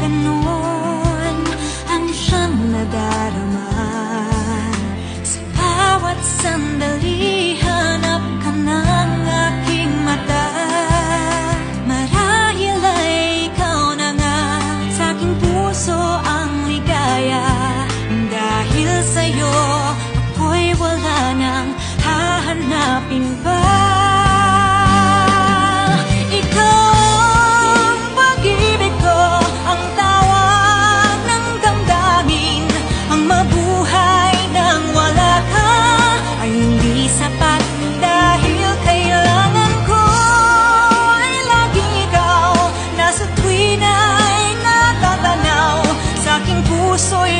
ganon Ang siyang nadarama Sa bawat sandali Mabuhay nang wala ka hindi sapat dahil kailangan ko ay lagi ikaw. Nasa tuwin ay natatanaw sa aking puso'y